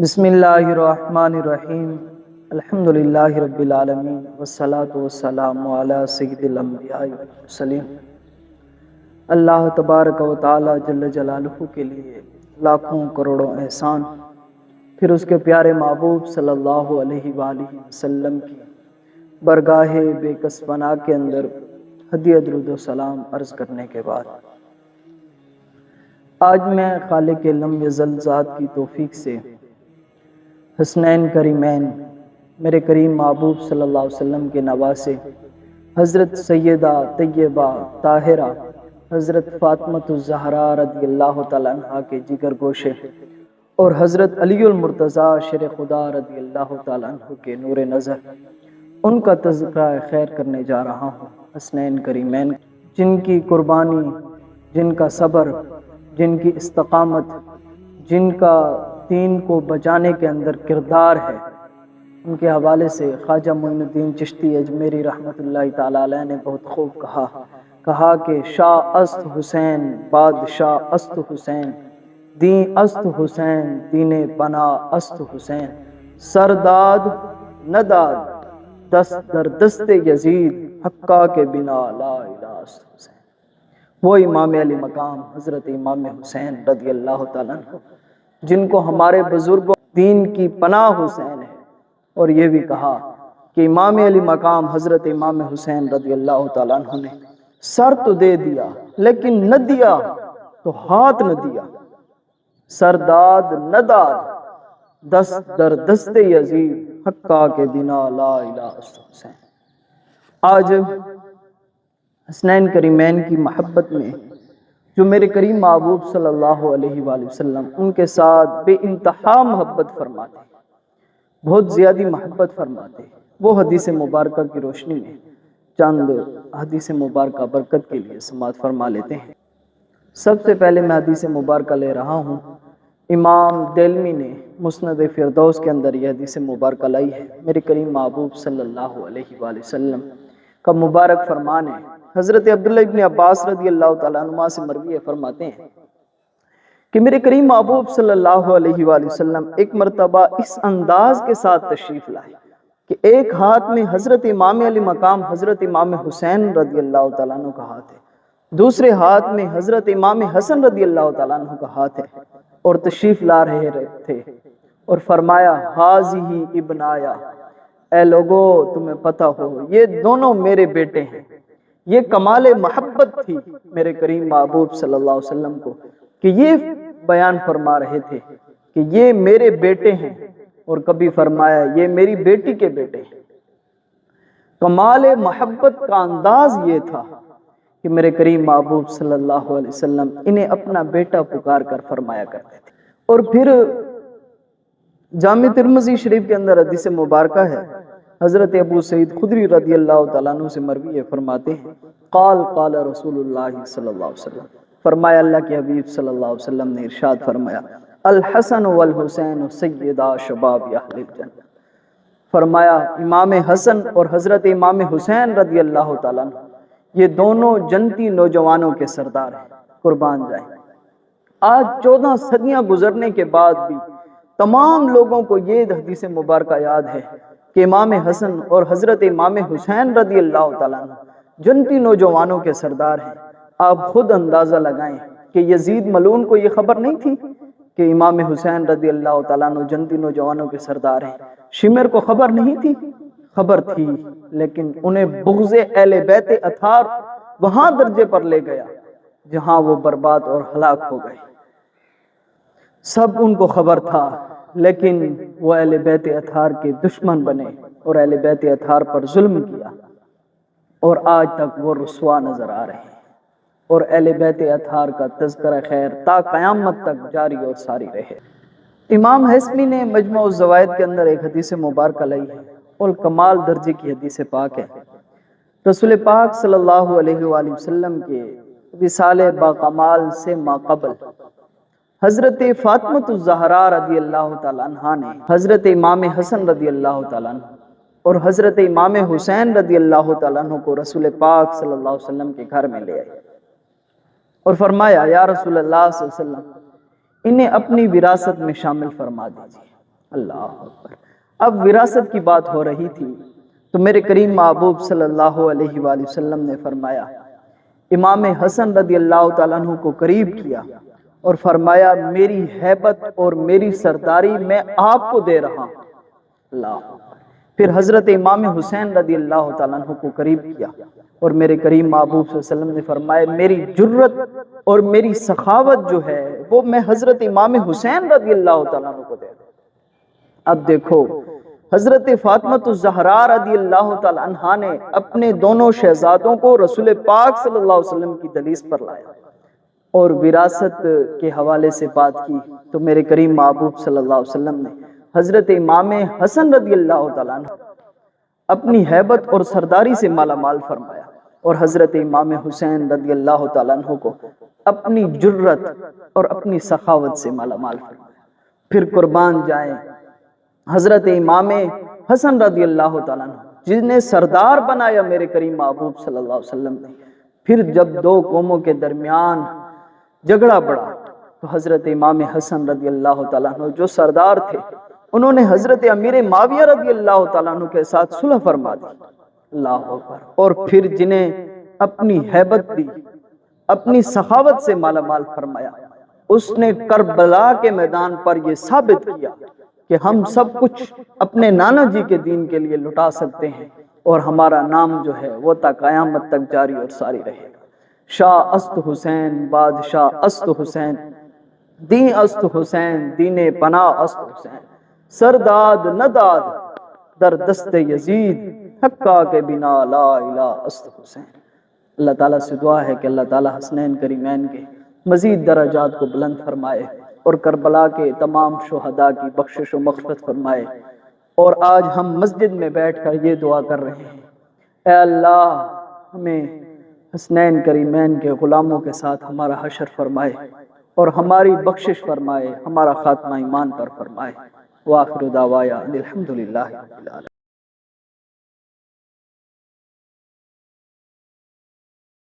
بسم اللہ الرحمن الرحیم۔ الحمد للہ رب العالمین۔ والصلاة والسلام علی سید الانبیاء والمرسلین۔ اللہ تبارک و تعالی جل جلالہ کے لیے لاکھوں کروڑوں احسان، پھر اس کے پیارے محبوب صلی اللہ علیہ وآلہ وسلم کی برگاہ بے کس کے اندر ہدیہ درود و سلام عرض کرنے کے بعد۔ آج میں خالق لم یزل ذات کی توفیق سے حسنین کریمین، میرے کریم محبوب صلی اللہ علیہ وسلم کے نواسے، حضرت سیدہ طیبہ طاہرہ، حضرت فاطمۃ الزہرا رضی اللہ تعالیٰ عنہ کے جگر گوشے اور حضرت علی المرتضیٰ شر خدا رضی اللہ تعالیٰ عنہ کے نور نظر، ان کا تذکرہ خیر کرنے جا رہا ہوں۔ حسنین کریمین، جن کی قربانی، جن کا صبر، جن کی استقامت، جن کا دین کو بچانے کے اندر کردار ہے۔ ان کے حوالے سے خواجہ معین الدین چشتی اجمیری رحمۃ اللہ تعالیٰ علیہ نے بہت خوب کہا کہا کہ شاہ است حسین بادشاہ است حسین، دین است حسین، دین پناہ است حسین سرداد نداد دست در دست یزید، حقا کے بنا لا الہ است حسین۔ وہ امام علی مقام حضرت امام حسین رضی اللہ تعالیٰ عنہ جن کو ہمارے بزرگوں دین کی پناہ حسین ہے۔ اور یہ بھی کہا کہ امام علی مقام حضرت امام حسین رضی اللہ تعالیٰ عنہ نے سر تو دے دیا لیکن نہ دیا تو ہاتھ نہ دیا۔ سرداد نہ داد، دست در دست یزید، حقا کے بنا لا الہ حسین۔ آج حسنین کریمین کی محبت میں جو میرے کریم محبوب صلی اللہ علیہ وآلہ وسلم ان کے ساتھ بے انتہا محبت فرماتے بہت زیادی محبت فرماتے وہ حدیث مبارکہ کی روشنی میں چند حدیث مبارکہ برکت کے لیے سماعت فرما لیتے ہیں۔ سب سے پہلے میں حدیث مبارکہ لے رہا ہوں۔ امام دلمی نے مسند فردوس کے اندر یہ حدیث مبارکہ لائی ہے۔ میرے کریم محبوب صلی اللہ علیہ وآلہ وسلم کا مبارک فرمان ہے۔ حضرت عبداللہ ابن عباس رضی اللہ تعالیٰ عنہ سے مروی فرماتے ہیں کہ میرے کریم محبوب صلی اللہ علیہ وآلہ وسلم ایک مرتبہ اس انداز کے ساتھ تشریف لائے کہ ایک ہاتھ میں حضرت امام علی مقام، حضرت امام حسین رضی اللہ تعالیٰ عنہ کا ہاتھ ہے، دوسرے ہاتھ میں حضرت امام حسن رضی اللہ تعالیٰ عنہ کا ہاتھ ہے اور تشریف لا رہے تھے اور فرمایا حاضی ہی ابن آیا اے لوگو، تمہیں پتہ ہو، یہ دونوں میرے بیٹے ہیں۔ یہ کمال محبت تھی میرے کریم محبوب صلی اللہ علیہ وسلم کو، کہ یہ بیان فرما رہے تھے کہ یہ میرے بیٹے ہیں اور کبھی فرمایا یہ میری بیٹی کے بیٹے ہیں۔ کمال محبت کا انداز یہ تھا کہ میرے کریم محبوب صلی اللہ علیہ وسلم انہیں اپنا بیٹا پکار کر فرمایا کرتے تھے۔ اور پھر جامع ترمزی شریف کے اندر حدیث مبارکہ ہے حضرت ابو سعید خدری رضی اللہ تعالیٰ عنہ سے مروی فرماتے ہیں، قال قال رسول اللہ صلی اللہ علیہ وسلم۔ فرمایا، اللہ کے حبیب صلی اللہ علیہ وسلم نے ارشاد فرمایا، الحسن والحسین سیدہ شباب اہل الجنہ۔ فرمایا، امام حسن اور حضرت امام حسین رضی اللہ تعالیٰ عنہ، یہ دونوں جنتی نوجوانوں کے سردار ہیں، قربان جائیں۔ آج چودہ صدیاں گزرنے کے بعد بھی تمام لوگوں کو یہ حدیث مبارکہ یاد ہے۔ کہ امام حسن اور حضرت امام حسین رضی اللہ تعالیٰ جنتی نوجوانوں کے سردار ہیں، آپ خود اندازہ لگائیں کہ یزید ملون کو یہ خبر نہیں تھی کہ امام حسین رضی اللہ تعالیٰ عنہ جنتی نوجوانوں کے سردار ہیں۔ شمر کو خبر نہیں تھی؟ خبر تھی، لیکن انہیں بغض اہل بیت اتھار وہاں درجے پر لے گیا، جہاں وہ برباد اور ہلاک ہو گئے۔ سب ان کو خبر تھا، لیکن وہ اہل بیت اتھار کے دشمن بنے اور اہل بیت اتھار پر ظلم کیا۔ اور آج تک وہ رسوا نظر آ رہے ہیں۔ اور اہل بیت اتھار کا تذکرہ خیر تا قیامت تک جاری اور ساری رہے۔ امام حسمی نے مجموع الزوائد کے اندر ایک حدیث مبارکہ لائی ہے اور کمال درجے کی حدیث پاک ہے۔ رسول پاک صلی اللہ علیہ وآلہ وسلم کے وصال باقمال سے ما قبل حضرت فاطمت الزہرا رضی اللہ تعالیٰ عنہ نے حضرت امام حسن رضی اللہ تعالیٰ عنہ اور حضرت امام حسین رضی اللہ تعالیٰ عنہ کو رسول پاک صلی اللہ علیہ وسلم کے گھر میں لے آئے اور فرمایا، یا رسول اللہ صلی اللہ علیہ وسلم، انہیں اپنی وراثت میں شامل فرما دیجیے اللہ اکبر۔ اب وراثت کی بات ہو رہی تھی تو میرے کریم محبوب صلی اللہ علیہ وآلہ وسلم نے فرمایا، امام حسن رضی اللہ تعالیٰ عنہ کو قریب کیا۔ اور فرمایا، میری حیبت اور میری سرداری میں آپ کو دے رہا ہوں. اللہ پھر حضرت امام حسین رضی اللہ تعالیٰ عنہ کو قریب کیا اور میرے کریم محبوب صلی اللہ علیہ وسلم نے فرمایا، میری جرت اور میری سخاوت جو ہے وہ میں حضرت امام حسین رضی اللہ تعالیٰ عنہ کو دے رہا اب دیکھو، حضرت فاطمت الزہرا رضی اللہ تعالی عنہ نے اپنے دونوں شہزادوں کو رسول پاک صلی اللہ علیہ وسلم کی دلیس پر لایا۔ اور وراثت کے حوالے سے بات کی تو میرے کریم محبوب صلی اللہ علیہ وسلم نے حضرت امام حسن رضی اللہ تعالیٰ عنہ اپنی حیبت اور سرداری سے مالا مال فرمایا اور حضرت امام حسین رضی اللہ تعالیٰ عنہ کو اپنی جرت اور اپنی سخاوت سے مالا مال فرمایا۔ پھر قربان جائیں حضرت امام حسن رضی اللہ تعالیٰ عنہ جنہیں سردار بنایا میرے کریم محبوب صلی اللہ علیہ وسلم نے۔ پھر جب دو قوموں کے درمیان جھگڑا بڑھا تو حضرت امام حسن رضی اللہ تعالیٰ عنہ جو سردار تھے، انہوں نے حضرت امیر معاویہ رضی اللہ تعالیٰ عنہ کے ساتھ صلح فرما دی۔ اللہ اکبر۔ اور پھر جنہیں اپنی حیبت دی، اپنی سخاوت سے مالا مال فرمایا۔ اس نے کربلا کے میدان پر یہ ثابت کیا کہ ہم سب کچھ اپنے نانا جی کے دین کے لیے لٹا سکتے ہیں اور ہمارا نام جو ہے وہ تا قیامت تک جاری اور ساری رہے۔ گا شاہ است حسین، بادشاہ است حسین، دین است حسین، دین پناہ است حسین۔ سرداد نداد در دست یزید، حقا کے بنا لا الہ است حسین۔ اللہ تعالیٰ سے دعا ہے کہ اللہ تعالیٰ حسنین کریمین کے مزید درجات کو بلند فرمائے اور کربلا کے تمام شہداء کی بخشش و مغفرت فرمائے۔ اور آج ہم مسجد میں بیٹھ کر یہ دعا کر رہے ہیں۔ اے اللہ، ہمیں حسنین کریمین کے غلاموں کے ساتھ ہمارا حشر فرمائے اور ہماری بخشش فرمائے، ہمارا خاتمہ ایمان پر فرمائے۔ وآخر دعوایا الحمدللہ